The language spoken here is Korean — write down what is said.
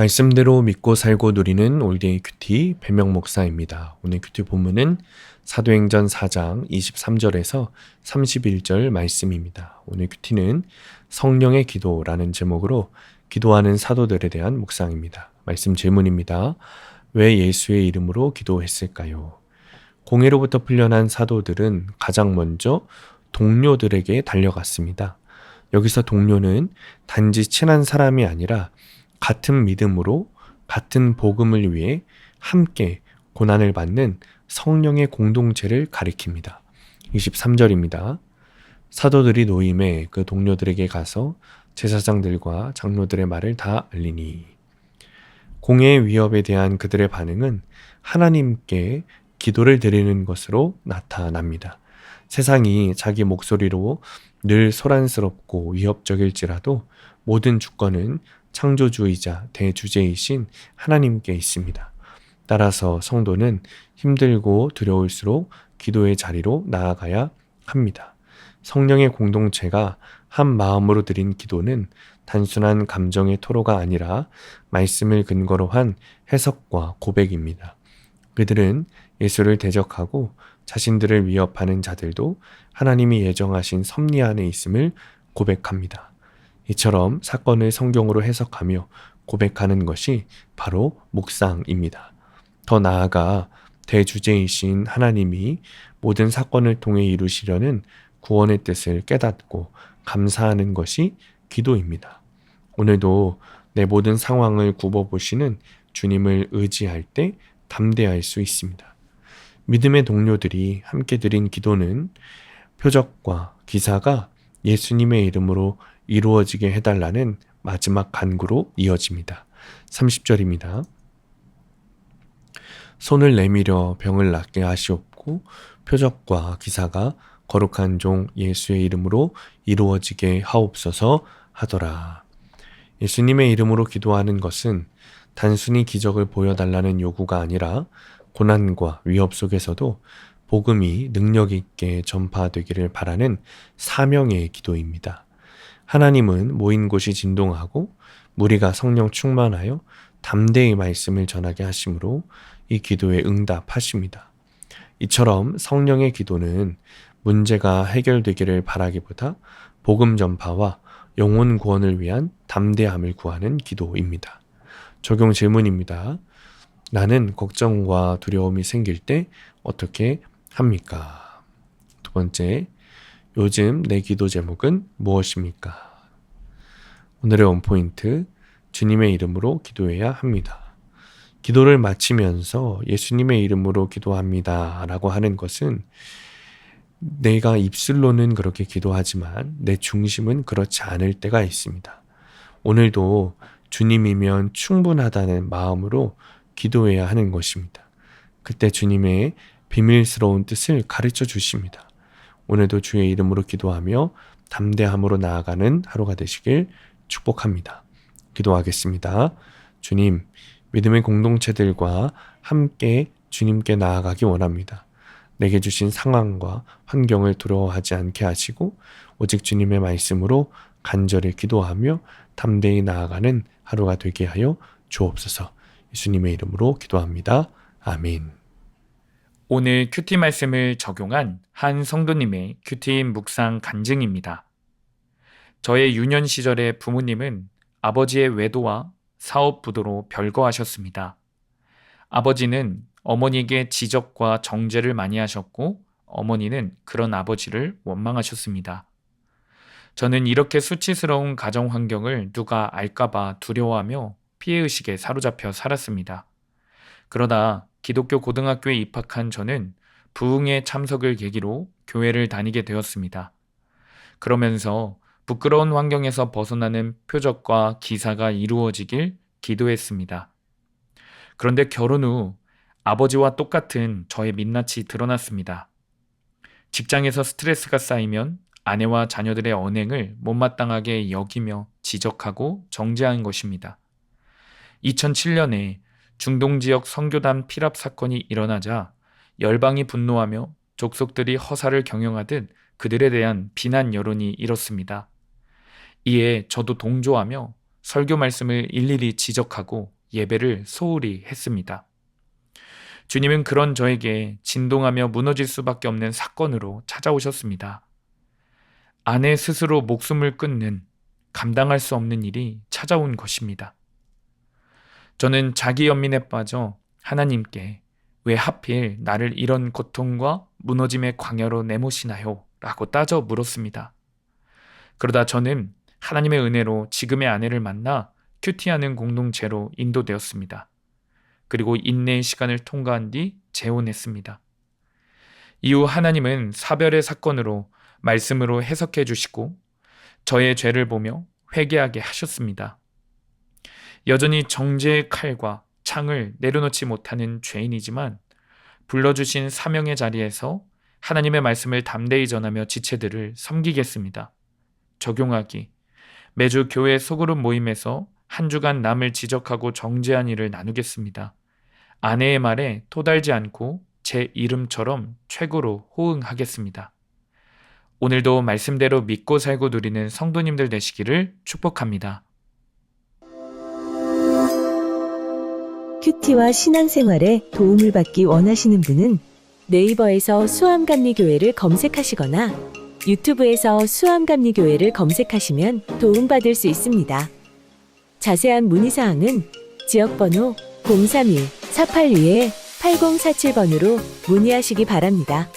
말씀대로 믿고 살고 누리는 올데이 큐티 배명 목사입니다. 오늘 큐티 본문은 사도행전 4장 23절에서 31절 말씀입니다. 오늘 큐티는 성령의 기도라는 제목으로 기도하는 사도들에 대한 묵상입니다. 말씀 질문입니다. 왜 예수의 이름으로 기도했을까요? 공회로부터 풀려난 사도들은 가장 먼저 동료들에게 달려갔습니다. 여기서 동료는 단지 친한 사람이 아니라 같은 믿음으로 같은 복음을 위해 함께 고난을 받는 성령의 공동체를 가리킵니다. 23절입니다. 사도들이 노임에 그 동료들에게 가서 제사장들과 장로들의 말을 다 알리니 공의 위협에 대한 그들의 반응은 하나님께 기도를 드리는 것으로 나타납니다. 세상이 자기 목소리로 늘 소란스럽고 위협적일지라도 모든 주권은 창조주이자 대주제이신 하나님께 있습니다. 따라서 성도는 힘들고 두려울수록 기도의 자리로 나아가야 합니다. 성령의 공동체가 한 마음으로 드린 기도는 단순한 감정의 토로가 아니라 말씀을 근거로 한 해석과 고백입니다. 그들은 예수를 대적하고 자신들을 위협하는 자들도 하나님이 예정하신 섭리 안에 있음을 고백합니다. 이처럼 사건을 성경으로 해석하며 고백하는 것이 바로 묵상입니다. 더 나아가 대주제이신 하나님이 모든 사건을 통해 이루시려는 구원의 뜻을 깨닫고 감사하는 것이 기도입니다. 오늘도 내 모든 상황을 굽어보시는 주님을 의지할 때 담대할 수 있습니다. 믿음의 동료들이 함께 드린 기도는 표적과 기사가 예수님의 이름으로 이루어지게 해달라는 마지막 간구로 이어집니다. 30절입니다. 손을 내밀어 병을 낫게 하시옵고 표적과 기사가 거룩한 종 예수의 이름으로 이루어지게 하옵소서 하더라. 예수님의 이름으로 기도하는 것은 단순히 기적을 보여달라는 요구가 아니라 고난과 위협 속에서도 복음이 능력 있게 전파되기를 바라는 사명의 기도입니다. 하나님은 모인 곳이 진동하고 무리가 성령 충만하여 담대히 말씀을 전하게 하시므로 이 기도에 응답하십니다. 이처럼 성령의 기도는 문제가 해결되기를 바라기보다 복음 전파와 영혼 구원을 위한 담대함을 구하는 기도입니다. 적용 질문입니다. 나는 걱정과 두려움이 생길 때 어떻게 합니까? 두 번째, 요즘 내 기도 제목은 무엇입니까? 오늘의 원포인트, 주님의 이름으로 기도해야 합니다. 기도를 마치면서 예수님의 이름으로 기도합니다. 라고 하는 것은 내가 입술로는 그렇게 기도하지만 내 중심은 그렇지 않을 때가 있습니다. 오늘도 주님이면 충분하다는 마음으로 기도해야 하는 것입니다. 그때 주님의 비밀스러운 뜻을 가르쳐 주십니다. 오늘도 주의 이름으로 기도하며 담대함으로 나아가는 하루가 되시길 축복합니다. 기도하겠습니다. 주님, 믿음의 공동체들과 함께 주님께 나아가기 원합니다. 내게 주신 상황과 환경을 두려워하지 않게 하시고 오직 주님의 말씀으로 간절히 기도하며 담대히 나아가는 하루가 되게 하여 주옵소서. 예수님의 이름으로 기도합니다. 아멘. 오늘 큐티 말씀을 적용한 한 성도님의 큐티 묵상 간증입니다. 저의 유년 시절의 부모님은 아버지의 외도와 사업 부도로 별거하셨습니다. 아버지는 어머니에게 지적과 정죄를 많이 하셨고 어머니는 그런 아버지를 원망하셨습니다. 저는 이렇게 수치스러운 가정 환경을 누가 알까봐 두려워하며 피해의식에 사로잡혀 살았습니다. 그러다 기독교 고등학교에 입학한 저는 부흥의 참석을 계기로 교회를 다니게 되었습니다. 그러면서 부끄러운 환경에서 벗어나는 표적과 기사가 이루어지길 기도했습니다. 그런데 결혼 후 아버지와 똑같은 저의 민낯이 드러났습니다. 직장에서 스트레스가 쌓이면 아내와 자녀들의 언행을 못마땅하게 여기며 지적하고 정죄한 것입니다. 2007년에 중동 지역 선교단 피랍 사건이 일어나자 열방이 분노하며 족속들이 허사를 경영하듯 그들에 대한 비난 여론이 일었습니다. 이에 저도 동조하며 설교 말씀을 일일이 지적하고 예배를 소홀히 했습니다. 주님은 그런 저에게 진동하며 무너질 수밖에 없는 사건으로 찾아오셨습니다. 아내 스스로 목숨을 끊는 감당할 수 없는 일이 찾아온 것입니다. 저는 자기 연민에 빠져 하나님께 왜 하필 나를 이런 고통과 무너짐의 광야로 내모시나요? 라고 따져 물었습니다. 그러다 저는 하나님의 은혜로 지금의 아내를 만나 큐티하는 공동체로 인도되었습니다. 그리고 인내의 시간을 통과한 뒤 재혼했습니다. 이후 하나님은 사별의 사건으로 말씀으로 해석해 주시고 저의 죄를 보며 회개하게 하셨습니다. 여전히 정죄의 칼과 창을 내려놓지 못하는 죄인이지만 불러주신 사명의 자리에서 하나님의 말씀을 담대히 전하며 지체들을 섬기겠습니다. 적용하기. 매주 교회 소그룹 모임에서 한 주간 남을 지적하고 정죄한 일을 나누겠습니다. 아내의 말에 토달지 않고 제 이름처럼 최고로 호응하겠습니다. 오늘도 말씀대로 믿고 살고 누리는 성도님들 되시기를 축복합니다. 큐티와 신앙생활에 도움을 받기 원하시는 분은 네이버에서 수암감리교회를 검색하시거나 유튜브에서 수암감리교회를 검색하시면 도움받을 수 있습니다. 자세한 문의사항은 지역번호 031-482-8047번으로 문의하시기 바랍니다.